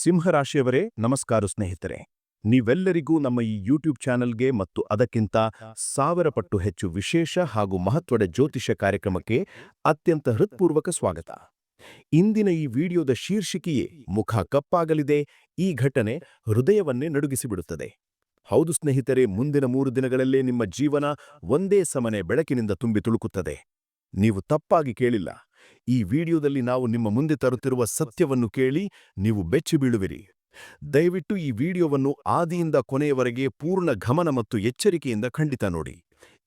ಸಿಂಹರಾಶಿಯವರೇ, ನಮಸ್ಕಾರ ಸ್ನೇಹಿತರೆ. ನೀವೆಲ್ಲರಿಗೂ ನಮ್ಮ ಈ ಯೂಟ್ಯೂಬ್ ಚಾನೆಲ್ಗೆ ಮತ್ತು ಅದಕ್ಕಿಂತ ಸಾವಿರ ಪಟ್ಟು ಹೆಚ್ಚು ವಿಶೇಷ ಹಾಗೂ ಮಹತ್ವದ ಜ್ಯೋತಿಷ್ಯ ಕಾರ್ಯಕ್ರಮಕ್ಕೆ ಅತ್ಯಂತ ಹೃತ್ಪೂರ್ವಕ ಸ್ವಾಗತ. ಇಂದಿನ ಈ ವಿಡಿಯೋದ ಶೀರ್ಷಿಕೆಯೇ ಮುಖ ಕಪ್ಪಾಗಲಿದೆ, ಈ ಘಟನೆ ಹೃದಯವನ್ನೇ ನಡುಗಿಸಿಬಿಡುತ್ತದೆ. ಹೌದು ಸ್ನೇಹಿತರೆ, ಮುಂದಿನ ಮೂರು ದಿನಗಳಲ್ಲೇ ನಿಮ್ಮ ಜೀವನ ಒಂದೇ ಸಮನೆ ಬೆಳಕಿನಿಂದ ತುಂಬಿ ತುಳುಕುತ್ತದೆ. ನೀವು ತಪ್ಪಾಗಿ ಕೇಳಿಲ್ಲ. ಈ ವಿಡಿಯೋದಲ್ಲಿ ನಾವು ನಿಮ್ಮ ಮುಂದೆ ತರುತ್ತಿರುವ ಸತ್ಯವನ್ನು ಕೇಳಿ ನೀವು ಬೆಚ್ಚಿ ಬೀಳುವಿರಿ. ದಯವಿಟ್ಟು ಈ ವಿಡಿಯೋವನ್ನು ಆದಿಯಿಂದ ಕೊನೆಯವರೆಗೆ ಪೂರ್ಣ ಗಮನ ಮತ್ತು ಎಚ್ಚರಿಕೆಯಿಂದ ಖಂಡಿತ ನೋಡಿ.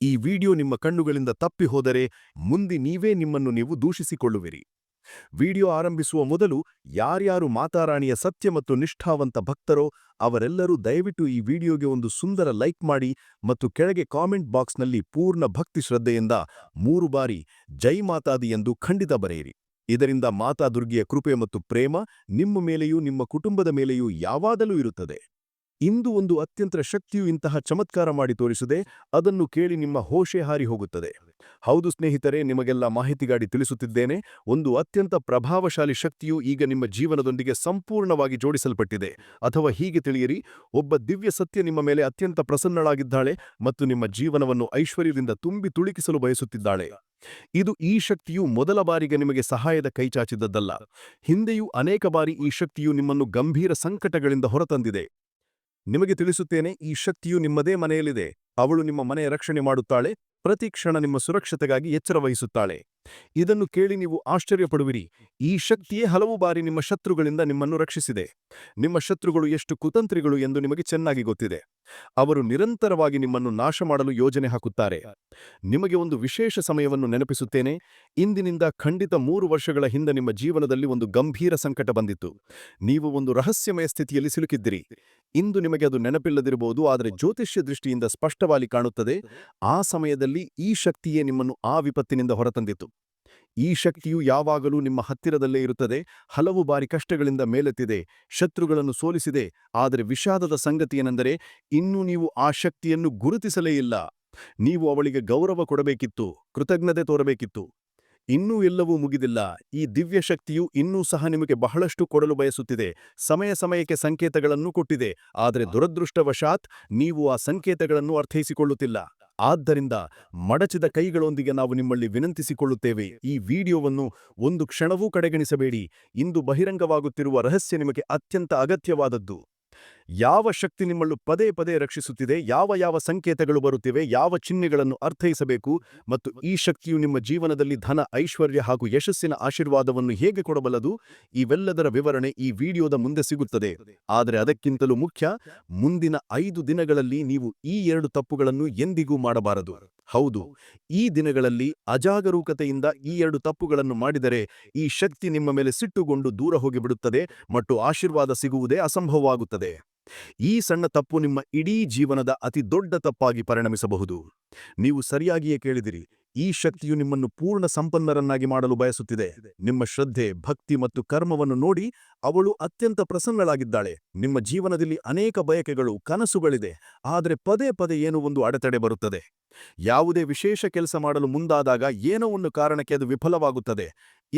ಈ ವಿಡಿಯೋ ನಿಮ್ಮ ಕಣ್ಣುಗಳಿಂದ ತಪ್ಪಿ ಹೋದರೆ ಮುಂದೆ ನೀವೇ ನಿಮ್ಮನ್ನು ನೀವು ದೂಷಿಸಿಕೊಳ್ಳುವಿರಿ. ವಿಡಿಯೋ ಆರಂಭಿಸುವ ಮೊದಲು ಯಾರ್ಯಾರು ಮಾತಾರಾಣಿಯ ಸತ್ಯ ಮತ್ತು ನಿಷ್ಠಾವಂತ ಭಕ್ತರೋ ಅವರೆಲ್ಲರೂ ದಯವಿಟ್ಟು ಈ ವಿಡಿಯೋಗೆ ಒಂದು ಸುಂದರ ಲೈಕ್ ಮಾಡಿ ಮತ್ತು ಕೆಳಗೆ ಕಾಮೆಂಟ್ ಬಾಕ್ಸ್ನಲ್ಲಿ ಪೂರ್ಣ ಭಕ್ತಿ ಶ್ರದ್ಧೆಯಿಂದ ಮೂರು ಬಾರಿ ಜೈ ಮಾತಾದಿ ಎಂದು ಖಂಡಿತ ಬರೆಯಿರಿ. ಇದರಿಂದ ಮಾತಾ ದುರ್ಗಿಯ ಕೃಪೆ ಮತ್ತು ಪ್ರೇಮ ನಿಮ್ಮ ಮೇಲೆಯೂ ನಿಮ್ಮ ಕುಟುಂಬದ ಮೇಲೆಯೂ ಯಾವಾಗಲೂ ಇರುತ್ತದೆ. ಇಂದು ಒಂದು ಅತ್ಯಂತ ಶಕ್ತಿಯು ಇಂತಹ ಚಮತ್ಕಾರ ಮಾಡಿ ತೋರಿಸಿದೆ ಅದನ್ನು ಕೇಳಿ ನಿಮ್ಮ ಹೋಶೆ ಹಾರಿ ಹೋಗುತ್ತದೆ. ಹೌದು ಸ್ನೇಹಿತರೆ, ನಿಮಗೆಲ್ಲ ಮಾಹಿತಿಗಾಡಿ ತಿಳಿಸುತ್ತಿದ್ದೇನೆ, ಒಂದು ಅತ್ಯಂತ ಪ್ರಭಾವಶಾಲಿ ಶಕ್ತಿಯು ಈಗ ನಿಮ್ಮ ಜೀವನದೊಂದಿಗೆ ಸಂಪೂರ್ಣವಾಗಿ ಜೋಡಿಸಲ್ಪಟ್ಟಿದೆ. ಅಥವಾ ಹೀಗೆ ತಿಳಿಯಿರಿ, ಒಬ್ಬ ದಿವ್ಯ ಸತ್ಯ ನಿಮ್ಮ ಮೇಲೆ ಅತ್ಯಂತ ಪ್ರಸನ್ನಳಾಗಿದ್ದಾಳೆ ಮತ್ತು ನಿಮ್ಮ ಜೀವನವನ್ನು ಐಶ್ವರ್ಯದಿಂದ ತುಂಬಿ ತುಳುಕಿಸಲು ಬಯಸುತ್ತಿದ್ದಾಳೆ. ಇದು ಈ ಶಕ್ತಿಯು ಮೊದಲ ಬಾರಿಗೆ ನಿಮಗೆ ಸಹಾಯದ ಕೈಚಾಚಿದ್ದದ್ದಲ್ಲ ಹಿಂದೆಯೂ ಅನೇಕ ಬಾರಿ ಈ ಶಕ್ತಿಯು ನಿಮ್ಮನ್ನು ಗಂಭೀರ ಸಂಕಟಗಳಿಂದ ಹೊರತಂದಿದೆ. ನಿಮಗೆ ತಿಳಿಸುತ್ತೇನೆ, ಈ ಶಕ್ತಿಯು ನಿಮ್ಮದೇ ಮನೆಯಲ್ಲಿದೆ. ಅವಳು ನಿಮ್ಮ ಮನೆಯ ರಕ್ಷಣೆ ಮಾಡುತ್ತಾಳೆ, ಪ್ರತಿ ಕ್ಷಣ ನಿಮ್ಮ ಸುರಕ್ಷತೆಗಾಗಿ ಎಚ್ಚರ ವಹಿಸುತ್ತಾಳೆ. ಇದನ್ನು ಕೇಳಿ ನೀವು ಆಶ್ಚರ್ಯಪಡುವಿರಿ. ಈ ಶಕ್ತಿಯೇ ಹಲವು ಬಾರಿ ನಿಮ್ಮ ಶತ್ರುಗಳಿಂದ ನಿಮ್ಮನ್ನು ರಕ್ಷಿಸಿದೆ. ನಿಮ್ಮ ಶತ್ರುಗಳು ಎಷ್ಟು ಕುತಂತ್ರಿಗಳು ಎಂದು ನಿಮಗೆ ಚೆನ್ನಾಗಿ ಗೊತ್ತಿದೆ. ಅವರು ನಿರಂತರವಾಗಿ ನಿಮ್ಮನ್ನು ನಾಶ ಮಾಡಲು ಯೋಜನೆ ಹಾಕುತ್ತಾರೆ. ನಿಮಗೆ ಒಂದು ವಿಶೇಷ ಸಮಯವನ್ನು ನೆನಪಿಸುತ್ತೇನೆ. ಇಂದಿನಿಂದ ಖಂಡಿತ ಮೂರು ವರ್ಷಗಳ ಹಿಂದೆ ನಿಮ್ಮ ಜೀವನದಲ್ಲಿ ಒಂದು ಗಂಭೀರ ಸಂಕಟ ಬಂದಿತ್ತು. ನೀವು ಒಂದು ರಹಸ್ಯಮಯ ಸ್ಥಿತಿಯಲ್ಲಿ ಸಿಲುಕಿದ್ದಿರಿ. ಇಂದು ನಿಮಗೆ ಅದು ನೆನಪಿಲ್ಲದಿರಬಹುದು ಆದರೆ ಜ್ಯೋತಿಷ್ಯ ದೃಷ್ಟಿಯಿಂದ ಸ್ಪಷ್ಟವಾಗಿ ಕಾಣುತ್ತದೆ ಆ ಸಮಯದಲ್ಲಿ ಈ ಶಕ್ತಿಯೇ ನಿಮ್ಮನ್ನು ಆ ವಿಪತ್ತಿನಿಂದ ಹೊರತಂದಿತು ಈ ಶಕ್ತಿಯು ಯಾವಾಗಲೂ ನಿಮ್ಮ ಹತ್ತಿರದಲ್ಲೇ ಇರುತ್ತದೆ ಹಲವು ಬಾರಿ ಕಷ್ಟಗಳಿಂದ ಮೇಲೆತ್ತಿದೆ ಶತ್ರುಗಳನ್ನು ಸೋಲಿಸಿದೆ ಆದರೆ ವಿಷಾದದ ಸಂಗತಿಯೇನೆಂದರೆ ಇನ್ನೂ ನೀವು ಆ ಶಕ್ತಿಯನ್ನು ಗುರುತಿಸಲೇ ಇಲ್ಲ. ನೀವು ಅವಳಿಗೆ ಗೌರವ ಕೊಡಬೇಕಿತ್ತು ಕೃತಜ್ಞತೆ ತೋರಬೇಕಿತ್ತು. ಇನ್ನೂ ಎಲ್ಲವೂ ಮುಗಿದಿಲ್ಲ. ಈ ದಿವ್ಯ ಶಕ್ತಿಯು ಇನ್ನೂ ಸಹ ನಿಮಗೆ ಬಹಳಷ್ಟು ಕೊಡಲು ಬಯಸುತ್ತಿದೆ. ಸಮಯ ಸಮಯಕ್ಕೆ ಸಂಕೇತಗಳನ್ನು ಕೊಟ್ಟಿದೆ. ಆದರೆ ದುರದೃಷ್ಟವಶಾತ್ ನೀವು ಆ ಸಂಕೇತಗಳನ್ನು ಅರ್ಥೈಸಿಕೊಳ್ಳುತ್ತಿಲ್ಲ. ಆದ್ದರಿಂದ ಮಡಚಿದ ಕೈಗಳೊಂದಿಗೆ ನಾವು ನಿಮ್ಮಲ್ಲಿ ವಿನಂತಿಸಿಕೊಳ್ಳುತ್ತೇವೆ. ಈ ವಿಡಿಯೋವನ್ನು ಒಂದು ಕ್ಷಣವೂ ಕಡೆಗಣಿಸಬೇಡಿ. ಇಂದು ಬಹಿರಂಗವಾಗುತ್ತಿರುವ ರಹಸ್ಯ ನಿಮಗೆ ಅತ್ಯಂತ ಅಗತ್ಯವಾದದ್ದು. ಯಾವ ಶಕ್ತಿ ನಿಮ್ಮನ್ನು ಪದೇ ಪದೇ ರಕ್ಷಿಸುತ್ತಿದೆ, ಯಾವ ಯಾವ ಸಂಕೇತಗಳು ಬರುತ್ತಿವೆ, ಯಾವ ಚಿಹ್ನೆಗಳನ್ನು ಅರ್ಥೈಸಬೇಕು ಮತ್ತು ಈ ಶಕ್ತಿಯು ನಿಮ್ಮ ಜೀವನದಲ್ಲಿ ಧನ, ಐಶ್ವರ್ಯ ಹಾಗೂ ಯಶಸ್ಸಿನ ಆಶೀರ್ವಾದವನ್ನು ಹೇಗೆ ಕೊಡಬಲ್ಲದು, ಇವೆಲ್ಲದರ ವಿವರಣೆ ಈ ವಿಡಿಯೋದ ಮುಂದೆ ಸಿಗುತ್ತದೆ. ಆದರೆ ಅದಕ್ಕಿಂತಲೂ ಮುಖ್ಯ, ಮುಂದಿನ ಐದು ದಿನಗಳಲ್ಲಿ ನೀವು ಈ ಎರಡು ತಪ್ಪುಗಳನ್ನು ಎಂದಿಗೂ ಮಾಡಬಾರದು. ಹೌದು, ಈ ದಿನಗಳಲ್ಲಿ ಅಜಾಗರೂಕತೆಯಿಂದ ಈ ಎರಡು ತಪ್ಪುಗಳನ್ನು ಮಾಡಿದರೆ ಈ ಶಕ್ತಿ ನಿಮ್ಮ ಮೇಲೆ ಸಿಟ್ಟುಗೊಂಡು ದೂರ ಹೋಗಿಬಿಡುತ್ತದೆ ಮತ್ತು ಆಶೀರ್ವಾದ ಸಿಗುವುದೇ ಅಸಂಭವವಾಗುತ್ತದೆ. ಈ ಸಣ್ಣ ತಪ್ಪು ನಿಮ್ಮ ಇಡೀ ಜೀವನದ ಅತಿ ದೊಡ್ಡ ತಪ್ಪಾಗಿ ಪರಿಣಮಿಸಬಹುದು. ನೀವು ಸರಿಯಾಗಿಯೇ ಕೇಳಿದಿರಿ, ಈ ಶಕ್ತಿಯು ನಿಮ್ಮನ್ನು ಪೂರ್ಣ ಸಂಪನ್ನರನ್ನಾಗಿ ಮಾಡಲು ಬಯಸುತ್ತಿದೆ. ನಿಮ್ಮ ಶ್ರದ್ಧೆ, ಭಕ್ತಿ ಮತ್ತು ಕರ್ಮವನ್ನು ನೋಡಿ ಅವಳು ಅತ್ಯಂತ ಪ್ರಸನ್ನಳಾಗಿದ್ದಾಳೆ. ನಿಮ್ಮ ಜೀವನದಲ್ಲಿ ಅನೇಕ ಬಯಕೆಗಳು, ಕನಸುಗಳಿದೆ. ಆದರೆ ಪದೇ ಪದೇ ಏನೋ ಒಂದು ಅಡೆತಡೆ ಬರುತ್ತದೆ. ಯಾವುದೇ ವಿಶೇಷ ಕೆಲಸ ಮಾಡಲು ಮುಂದಾದಾಗ ಏನೋ ಒಂದು ಕಾರಣಕ್ಕೆ ಅದು ವಿಫಲವಾಗುತ್ತದೆ.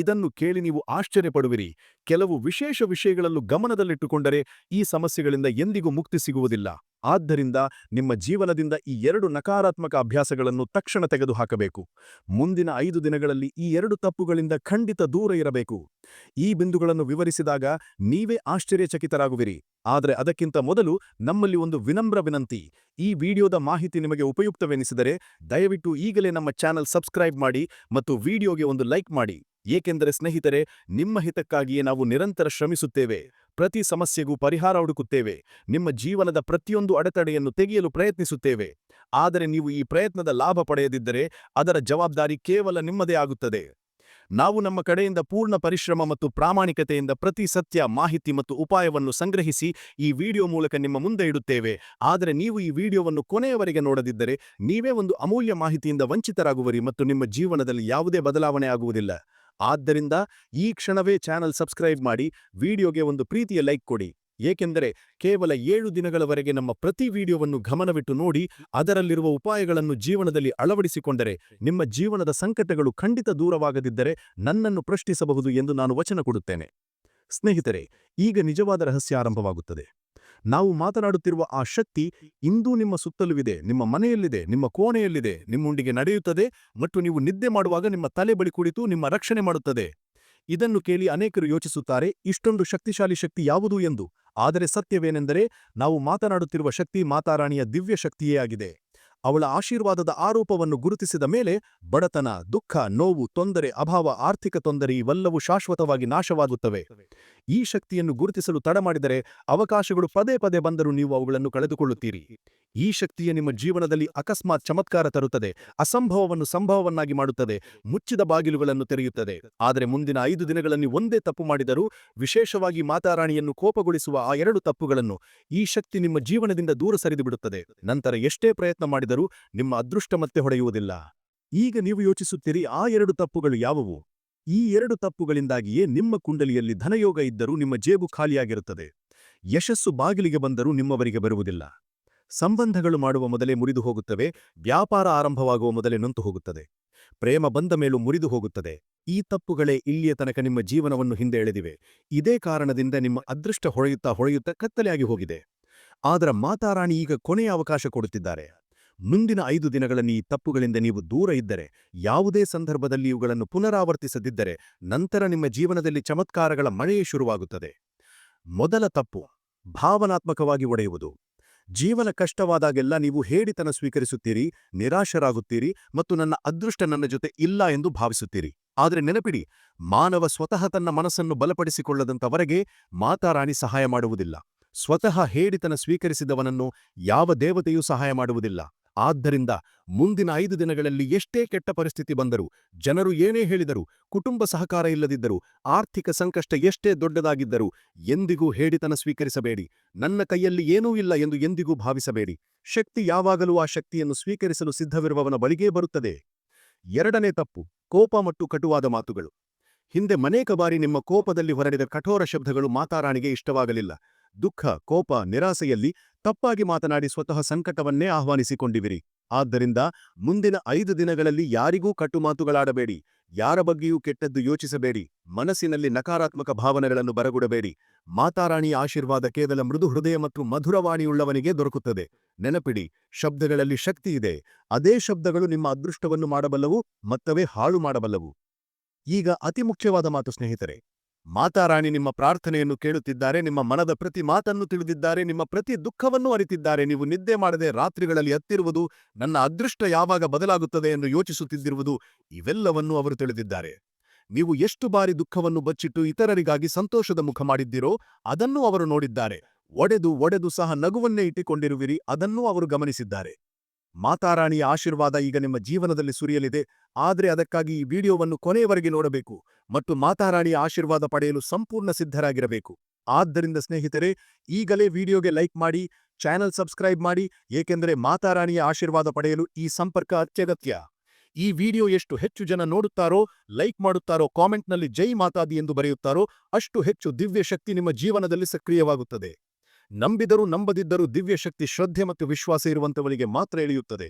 ಇದನ್ನು ಕೇಳಿ ನೀವು ಆಶ್ಚರ್ಯಪಡುವಿರಿ. ಕೆಲವು ವಿಶೇಷ ವಿಷಯಗಳನ್ನು ಗಮನದಲ್ಲಿಟ್ಟುಕೊಂಡರೆ ಈ ಸಮಸ್ಯೆಗಳಿಂದ ಎಂದಿಗೂ ಮುಕ್ತಿ ಸಿಗುವುದಿಲ್ಲ. ಆದ್ದರಿಂದ ನಿಮ್ಮ ಜೀವನದಿಂದ ಈ ಎರಡು ನಕಾರಾತ್ಮಕ ಅಭ್ಯಾಸಗಳನ್ನು ತಕ್ಷಣ ತೆಗೆದುಹಾಕಬೇಕು. ಮುಂದಿನ ಐದು ದಿನಗಳಲ್ಲಿ ಈ ಎರಡು ತಪ್ಪುಗಳಿಂದ ಖಂಡಿತ ದೂರ ಇರಬೇಕು. ಈ ಬಿಂದುಗಳನ್ನು ವಿವರಿಸಿದಾಗ ನೀವೇ ಆಶ್ಚರ್ಯಚಕಿತರಾಗುವಿರಿ. ಆದರೆ ಅದಕ್ಕಿಂತ ಮೊದಲು ನಮ್ಮಲ್ಲಿ ಒಂದು ವಿನಮ್ರ ವಿನಂತಿ. ಈ ವಿಡಿಯೋದ ಮಾಹಿತಿ ನಿಮಗೆ ಉಪಯುಕ್ತವೆನಿಸಿದರೆ ದಯವಿಟ್ಟು ಈಗಲೇ ನಮ್ಮ ಚಾನಲ್ ಸಬ್ಸ್ಕ್ರೈಬ್ ಮಾಡಿ ಮತ್ತು ವಿಡಿಯೋಗೆ ಒಂದು ಲೈಕ್ ಮಾಡಿ. ಏಕೆಂದರೆ ಸ್ನೇಹಿತರೆ, ನಿಮ್ಮ ಹಿತಕ್ಕಾಗಿಯೇ ನಾವು ನಿರಂತರ ಶ್ರಮಿಸುತ್ತೇವೆ. ಪ್ರತಿ ಸಮಸ್ಯೆಗೂ ಪರಿಹಾರ ಹುಡುಕುತ್ತೇವೆ. ನಿಮ್ಮ ಜೀವನದ ಪ್ರತಿಯೊಂದು ಅಡೆತಡೆಯನ್ನು ತೆಗೆಯಲು ಪ್ರಯತ್ನಿಸುತ್ತೇವೆ. ಆದರೆ ನೀವು ಈ ಪ್ರಯತ್ನದ ಲಾಭ ಪಡೆಯದಿದ್ದರೆ, ಅದರ ಜವಾಬ್ದಾರಿ ಕೇವಲ ನಿಮ್ಮದೇ ಆಗುತ್ತದೆ. ನಾವು ನಮ್ಮ ಕಡೆಯಿಂದ ಪೂರ್ಣ ಪರಿಶ್ರಮ ಮತ್ತು ಪ್ರಾಮಾಣಿಕತೆಯಿಂದ ಪ್ರತಿ ಸತ್ಯ, ಮಾಹಿತಿ ಮತ್ತು ಉಪಾಯವನ್ನು ಸಂಗ್ರಹಿಸಿ ಈ ವಿಡಿಯೋ ಮೂಲಕ ನಿಮ್ಮ ಮುಂದೆ ಇಡುತ್ತೇವೆ. ಆದರೆ ನೀವು ಈ ವಿಡಿಯೋವನ್ನು ಕೊನೆಯವರೆಗೆ ನೋಡದಿದ್ದರೆ, ನೀವೇ ಒಂದು ಅಮೂಲ್ಯ ಮಾಹಿತಿಯಿಂದ ವಂಚಿತರಾಗುವರಿ ಮತ್ತು ನಿಮ್ಮ ಜೀವನದಲ್ಲಿ ಯಾವುದೇ ಬದಲಾವಣೆ ಆಗುವುದಿಲ್ಲ. ಆದ್ದರಿಂದ ಈ ಕ್ಷಣವೇ ಚಾನಲ್ ಸಬ್ಸ್ಕ್ರೈಬ್ ಮಾಡಿ, ವಿಡಿಯೋಗೆ ಒಂದು ಪ್ರೀತಿಯ ಲೈಕ್ ಕೊಡಿ. ಏಕೆಂದರೆ ಕೇವಲ ಏಳು ದಿನಗಳವರೆಗೆ ನಮ್ಮ ಪ್ರತಿ ವಿಡಿಯೋವನ್ನು ಗಮನವಿಟ್ಟು ನೋಡಿ, ಅದರಲ್ಲಿರುವ ಉಪಾಯಗಳನ್ನು ಜೀವನದಲ್ಲಿ ಅಳವಡಿಸಿಕೊಂಡರೆ, ನಿಮ್ಮ ಜೀವನದ ಸಂಕಟಗಳು ಖಂಡಿತ ದೂರವಾಗದಿದ್ದರೆ ನನ್ನನ್ನು ಪ್ರಶ್ನಿಸಬಹುದು ಎಂದು ನಾನು ವಚನ ಕೊಡುತ್ತೇನೆ. ಸ್ನೇಹಿತರೆ, ಈಗ ನಿಜವಾದ ರಹಸ್ಯ ಆರಂಭವಾಗುತ್ತದೆ. ನಾವು ಮಾತನಾಡುತ್ತಿರುವ ಆ ಶಕ್ತಿ ಇಂದೂ ನಿಮ್ಮ ಸುತ್ತಲೂ ನಿಮ್ಮ ಮನೆಯಲ್ಲಿದೆ, ನಿಮ್ಮ ಕೋಣೆಯಲ್ಲಿದೆ ನಿಮ್ಮೊಂದಿಗೆ ನಡೆಯುತ್ತದೆ ಮತ್ತು ನೀವು ನಿದ್ದೆ ಮಾಡುವಾಗ ನಿಮ್ಮ ತಲೆ ಬಳಿ ಕುಳಿತು ನಿಮ್ಮ ರಕ್ಷಣೆ ಮಾಡುತ್ತದೆ. ಇದನ್ನು ಕೇಳಿ ಅನೇಕರು ಯೋಚಿಸುತ್ತಾರೆ, ಇಷ್ಟೊಂದು ಶಕ್ತಿಶಾಲಿ ಶಕ್ತಿ ಯಾವುದು ಎಂದು. ಆದರೆ ಸತ್ಯವೇನೆಂದರೆ, ನಾವು ಮಾತನಾಡುತ್ತಿರುವ ಶಕ್ತಿ ಮಾತಾರಾಣಿಯ ದಿವ್ಯ ಶಕ್ತಿಯೇ ಆಗಿದೆ. ಅವಳ ಆಶೀರ್ವಾದದ ಆರೋಪವನ್ನು ಗುರುತಿಸಿದ ಮೇಲೆ ಬಡತನ, ದುಃಖ, ನೋವು, ತೊಂದರೆ, ಅಭಾವ, ಆರ್ಥಿಕ ತೊಂದರೆ ಇವೆಲ್ಲವೂ ಶಾಶ್ವತವಾಗಿ ನಾಶವಾಗುತ್ತವೆ. ಈ ಶಕ್ತಿಯನ್ನು ಗುರುತಿಸಲು ತಡಮಾಡಿದರೆ ಅವಕಾಶಗಳು ಪದೇ ಪದೇ ಬಂದರೂ ನೀವು ಅವುಗಳನ್ನು ಕಳೆದುಕೊಳ್ಳುತ್ತೀರಿ. ಈ ಶಕ್ತಿಯ ನಿಮ್ಮ ಜೀವನದಲ್ಲಿ ಅಕಸ್ಮಾತ್ ಚಮತ್ಕಾರ ತರುತ್ತದೆ, ಅಸಂಭವವನ್ನು ಸಂಭವವನ್ನಾಗಿ ಮಾಡುತ್ತದೆ, ಮುಚ್ಚಿದ ಬಾಗಿಲುಗಳನ್ನು ತೆರೆಯುತ್ತದೆ. ಆದರೆ ಮುಂದಿನ ಐದು ದಿನಗಳಲ್ಲಿ ಒಂದೇ ತಪ್ಪು ಮಾಡಿದರೂ ವಿಶೇಷವಾಗಿ ಮಾತಾರಾಣಿಯನ್ನು ಕೋಪಗೊಳಿಸುವ ಆ ಎರಡು ತಪ್ಪುಗಳನ್ನು ಈ ಶಕ್ತಿ ನಿಮ್ಮ ಜೀವನದಿಂದ ದೂರ ಸರಿದುಬಿಡುತ್ತದೆ. ನಂತರ ಎಷ್ಟೇ ಪ್ರಯತ್ನ ಮಾಡಿದರೂ ನಿಮ್ಮ ಅದೃಷ್ಟ ಮತ್ತೆ ಹೊಡೆಯುವುದಿಲ್ಲ. ಈಗ ನೀವು ಯೋಚಿಸುತ್ತೀರಿ ಆ ಎರಡು ತಪ್ಪುಗಳು ಯಾವುವು? ಈ ಎರಡು ತಪ್ಪುಗಳಿಂದಾಗಿಯೇ ನಿಮ್ಮ ಕುಂಡಲಿಯಲ್ಲಿ ಧನಯೋಗ ಇದ್ದರೂ ನಿಮ್ಮ ಜೇಬು ಖಾಲಿಯಾಗಿರುತ್ತದೆ. ಯಶಸ್ಸು ಬಾಗಿಲಿಗೆ ಬಂದರೂ ನಿಮ್ಮವರಿಗೆ ಬರುವುದಿಲ್ಲ. ಸಂಬಂಧಗಳು ಮಾಡುವ ಮೊದಲೇ ಮುರಿದು ಹೋಗುತ್ತವೆ, ವ್ಯಾಪಾರ ಆರಂಭವಾಗುವ ಮೊದಲೇ ನೊಂತು ಹೋಗುತ್ತದೆ. ಪ್ರೇಮ ಬಂದ ಮೇಲೂ ಮುರಿದು ಹೋಗುತ್ತದೆ. ಈ ತಪ್ಪುಗಳೇ ಇಲ್ಲಿಯ ತನಕ ನಿಮ್ಮ ಜೀವನವನ್ನು ಹಿಂದೆ ಎಳೆದಿವೆ. ಇದೇ ಕಾರಣದಿಂದ ನಿಮ್ಮ ಅದೃಷ್ಟ ಹೊಳೆಯುತ್ತಾ ಹೊಳೆಯುತ್ತಾ ಕತ್ತಲೆಯಾಗಿ ಹೋಗಿದೆ. ಆದರ ಮಾತಾರಾಣಿ ಈಗ ಕೊನೆಯ ಅವಕಾಶ ಕೊಡುತ್ತಿದ್ದಾರೆ. ಮುಂದಿನ ಐದು ದಿನಗಳಲ್ಲಿ ಈ ತಪ್ಪುಗಳಿಂದ ನೀವು ದೂರ ಇದ್ದರೆ, ಯಾವುದೇ ಸಂದರ್ಭದಲ್ಲಿ ಇವುಗಳನ್ನು ಪುನರಾವರ್ತಿಸದಿದ್ದರೆ, ನಂತರ ನಿಮ್ಮ ಜೀವನದಲ್ಲಿ ಚಮತ್ಕಾರಗಳ ಮಳೆಯೇ ಶುರುವಾಗುತ್ತದೆ. ಮೊದಲ ತಪ್ಪು, ಭಾವನಾತ್ಮಕವಾಗಿ ಒಡೆಯುವುದು. ಜೀವನ ಕಷ್ಟವಾದಾಗೆಲ್ಲ ನೀವು ಹೇಡಿತನ ಸ್ವೀಕರಿಸುತ್ತೀರಿ, ನಿರಾಶರಾಗುತ್ತೀರಿ ಮತ್ತು ನನ್ನ ಅದೃಷ್ಟ ನನ್ನ ಜೊತೆ ಇಲ್ಲ ಎಂದು ಭಾವಿಸುತ್ತೀರಿ. ಆದರೆ ನೆನಪಿಡಿ, ಮಾನವ ಸ್ವತಃ ತನ್ನ ಮನಸ್ಸನ್ನು ಬಲಪಡಿಸಿಕೊಳ್ಳದಂಥವರೆಗೆ ಮಾತಾರಾಣಿ ಸಹಾಯ ಮಾಡುವುದಿಲ್ಲ. ಸ್ವತಃ ಹೇಡಿತನ ಸ್ವೀಕರಿಸಿದವನನ್ನು ಯಾವ ದೇವತೆಯೂ ಸಹಾಯ ಮಾಡುವುದಿಲ್ಲ. ಆದ್ದರಿಂದ ಮುಂದಿನ ಐದು ದಿನಗಳಲ್ಲಿ ಎಷ್ಟೇ ಕೆಟ್ಟ ಪರಿಸ್ಥಿತಿ ಬಂದರೂ ಜನರು ಏನೇ ಹೇಳಿದರೂ, ಕುಟುಂಬ ಸಹಕಾರ ಇಲ್ಲದಿದ್ದರೂ, ಆರ್ಥಿಕ ಸಂಕಷ್ಟ ಎಷ್ಟೇ ದೊಡ್ಡದಾಗಿದ್ದರೂ ಎಂದಿಗೂ ಹೇಡಿತನ ಸ್ವೀಕರಿಸಬೇಡಿ. ನನ್ನ ಕೈಯಲ್ಲಿ ಏನೂ ಇಲ್ಲ ಎಂದು ಎಂದಿಗೂ ಭಾವಿಸಬೇಡಿ. ಶಕ್ತಿ ಯಾವಾಗಲೂ ಆ ಶಕ್ತಿಯನ್ನು ಸ್ವೀಕರಿಸಲು ಸಿದ್ಧವಿರುವವನ ಬಳಿಗೇ ಬರುತ್ತದೆ. ಎರಡನೇ ತಪ್ಪು, ಕೋಪ ಮತ್ತು ಕಟುವಾದ ಮಾತುಗಳು. ಹಿಂದೆ ಅನೇಕ ಬಾರಿ ನಿಮ್ಮ ಕೋಪದಲ್ಲಿ ಹೊರಡಿದ ಕಠೋರ ಶಬ್ದಗಳು ಮಾತಾರಾಣಿಗೆ ಇಷ್ಟವಾಗಲಿಲ್ಲ. ದುಃಖ, ಕೋಪ, ನಿರಾಸೆಯಲ್ಲಿ ತಪ್ಪಾಗಿ ಮಾತನಾಡಿ ಸ್ವತಃ ಸಂಕಟವನ್ನೇ ಆಹ್ವಾನಿಸಿಕೊಂಡಿವಿರಿ. ಆದ್ದರಿಂದ ಮುಂದಿನ ಐದು ದಿನಗಳಲ್ಲಿ ಯಾರಿಗೂ ಕಟ್ಟುಮಾತುಗಳಾಡಬೇಡಿ. ಯಾರ ಬಗ್ಗೆಯೂ ಕೆಟ್ಟದ್ದು ಯೋಚಿಸಬೇಡಿ. ಮನಸ್ಸಿನಲ್ಲಿ ನಕಾರಾತ್ಮಕ ಭಾವನೆಗಳನ್ನು ಬರಗುಡಬೇಡಿ. ಮಾತಾರಾಣಿಯ ಆಶೀರ್ವಾದ ಕೇವಲ ಮೃದು ಹೃದಯ ಮತ್ತು ಮಧುರವಾಣಿಯುಳ್ಳವನಿಗೆ ದೊರಕುತ್ತದೆ. ನೆನಪಿಡಿ, ಶಬ್ದಗಳಲ್ಲಿ ಶಕ್ತಿ ಇದೆ. ಅದೇ ಶಬ್ದಗಳು ನಿಮ್ಮ ಅದೃಷ್ಟವನ್ನು ಮಾಡಬಲ್ಲವು, ಮತ್ತವೇ ಹಾಳು ಮಾಡಬಲ್ಲವು. ಈಗ ಅತಿ ಮುಖ್ಯವಾದ ಮಾತು ಸ್ನೇಹಿತರೆ ಮಾತಾರಾಣಿ ನಿಮ್ಮ ಪ್ರಾರ್ಥನೆಯನ್ನು ಕೇಳುತ್ತಿದ್ದಾರೆ, ನಿಮ್ಮ ಮನದ ಪ್ರತಿ ಮಾತನ್ನು ತಿಳಿದಿದ್ದಾರೆ, ನಿಮ್ಮ ಪ್ರತಿ ದುಃಖವನ್ನು ಅರಿತಿದ್ದಾರೆ. ನೀವು ನಿದ್ದೆ ಮಾಡದೆ ರಾತ್ರಿಗಳಲ್ಲಿ ಹತ್ತಿರುವುದು ನನ್ನ ಅದೃಷ್ಟ ಯಾವಾಗ ಬದಲಾಗುತ್ತದೆ ಎಂದು ಯೋಚಿಸುತ್ತಿದ್ದಿರುವುದು ಇವೆಲ್ಲವನ್ನೂ ಅವರು ತಿಳಿದಿದ್ದಾರೆ. ನೀವು ಎಷ್ಟು ಬಾರಿ ದುಃಖವನ್ನು ಬಚ್ಚಿಟ್ಟು ಇತರರಿಗಾಗಿ ಸಂತೋಷದ ಮುಖ ಮಾಡಿದ್ದೀರೋ ಅದನ್ನೂ ಅವರು ನೋಡಿದ್ದಾರೆ. ಒಡೆದು ಒಡೆದು ಸಹ ನಗುವನ್ನೇ ಇಟ್ಟುಕೊಂಡಿರುವಿರಿ, ಅದನ್ನೂ ಅವರು ಗಮನಿಸಿದ್ದಾರೆ. ಮಾತಾರಾಣಿಯ ಆಶೀರ್ವಾದ ಈಗ ನಿಮ್ಮ ಜೀವನದಲ್ಲಿ ಸುರಿಯಲಿದೆ. ಆದರೆ ಅದಕ್ಕಾಗಿ ಈ ವಿಡಿಯೋವನ್ನು ಕೊನೆಯವರೆಗೆ ನೋಡಬೇಕು ಮತ್ತು ಮಾತಾರಾಣಿಯ ಆಶೀರ್ವಾದ ಪಡೆಯಲು ಸಂಪೂರ್ಣ ಸಿದ್ಧರಾಗಿರಬೇಕು. ಆದ್ದರಿಂದ ಸ್ನೇಹಿತರೆ, ಈಗಲೇ ವಿಡಿಯೋಗೆ ಲೈಕ್ ಮಾಡಿ, ಚಾನೆಲ್ ಸಬ್ಸ್ಕ್ರೈಬ್ ಮಾಡಿ, ಏಕೆಂದರೆ ಮಾತಾರಾಣಿಯ ಆಶೀರ್ವಾದ ಪಡೆಯಲು ಈ ಸಂಪರ್ಕ ಅತ್ಯಗತ್ಯ. ಈ ವಿಡಿಯೋ ಎಷ್ಟು ಹೆಚ್ಚು ಜನ ನೋಡುತ್ತಾರೋ, ಲೈಕ್ ಮಾಡುತ್ತಾರೋ, ಕಾಮೆಂಟ್ನಲ್ಲಿ ಜೈ ಮಾತಾದಿ ಎಂದು ಬರೆಯುತ್ತಾರೋ, ಅಷ್ಟು ಹೆಚ್ಚು ದಿವ್ಯ ಶಕ್ತಿ ನಿಮ್ಮ ಜೀವನದಲ್ಲಿ ಸಕ್ರಿಯವಾಗುತ್ತದೆ. ನಂಬಿದರೂ ನಂಬದಿದ್ದರೂ ದಿವ್ಯಶಕ್ತಿ ಶ್ರದ್ಧೆ ಮತ್ತು ವಿಶ್ವಾಸ ಇರುವಂತವರಿಗೆ ಮಾತ್ರ ಎಳೆಯುತ್ತದೆ.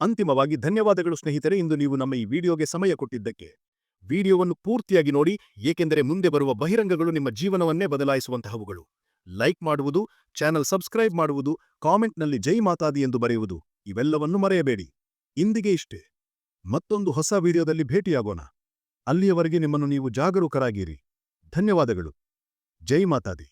ಅಂತಿಮವಾಗಿ ಧನ್ಯವಾದಗಳು ಸ್ನೇಹಿತರೆ. ಇಂದು ನೀವು ನಮ್ಮ ಈ ವಿಡಿಯೋಗೆ ಸಮಯ ಕೊಟ್ಟಿದ್ದಕ್ಕೆ. ವಿಡಿಯೋವನ್ನು ಪೂರ್ತಿಯಾಗಿ ನೋಡಿ. ಏಕೆಂದರೆ ಮುಂದೆ ಬರುವ ಬಹಿರಂಗಗಳು ನಿಮ್ಮ ಜೀವನವನ್ನೇ ಬದಲಾಯಿಸುವಂತಹವುಗಳು. ಲೈಕ್ ಮಾಡುವುದು, ಚಾನೆಲ್ ಸಬ್ಸ್ಕ್ರೈಬ್ ಮಾಡುವುದು, ಕಾಮೆಂಟ್ನಲ್ಲಿ ಜೈ ಮಾತಾದಿ ಎಂದು ಬರೆಯುವುದು, ಇವೆಲ್ಲವನ್ನು ಮರೆಯಬೇಡಿ. ಇಂದಿಗೆ ಇಷ್ಟೇ. ಮತ್ತೊಂದು ಹೊಸ ವಿಡಿಯೋದಲ್ಲಿ ಭೇಟಿಯಾಗೋಣ. ಅಲ್ಲಿಯವರೆಗೆ ನಿಮ್ಮನ್ನು ನೀವು ಜಾಗರೂಕರಾಗಿರಿ. ಧನ್ಯವಾದಗಳು. ಜೈ ಮಾತಾದಿ.